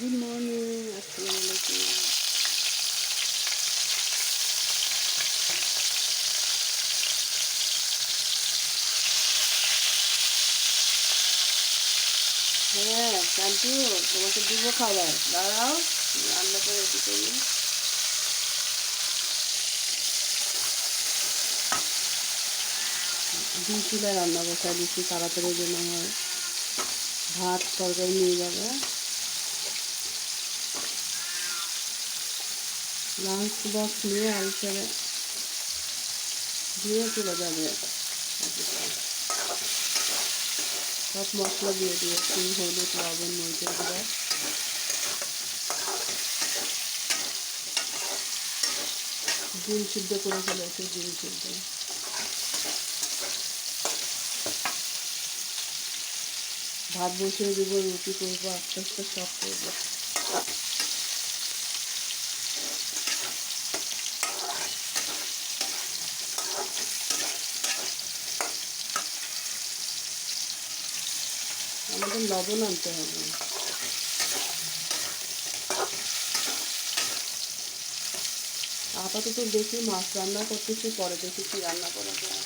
Good morning আসসালামু আলাইকুম হ্যাঁ কান্টু তোমাকে দিব খাবার। দাঁড়াও রান্না করে রেডি করি। দুই চুলায় রান্না বসায় দিচ্ছি, তাড়াতাড়ি যেন হয়। ভাত, তরকারি নিয়ে যাবে। লাঞ্চ বক্স নিয়ে আলসারে দিয়ে চলে যাবে। সব মশলা দিয়ে দিয়েছি। হলুদ, লবণ, মরিচের গুঁড়া। ডিম সিদ্ধ করে ফেলেছে, ডিম সিদ্ধ। ভাত বসিয়ে দেবো, রুটি করব, আস্তে আস্তে সব করব। আমাদের লবণ আনতে হবে। আপাতত দেখি মাছ রান্না করতেছি, পরে দেখি কি রান্না করা যায়।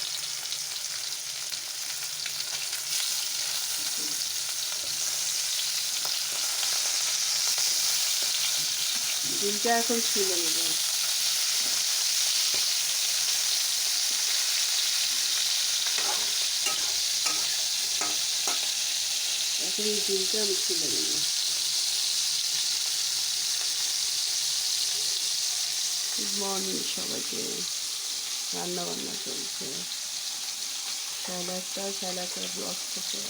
ডিমটা এখন ছিলে নেব। এখন এই ডিমটা আমি ছিলে নেব গুড মর্নিং সবাইকে। রান্না বান্না চলছে। সাড়ে একটা ব্লগ থেকে।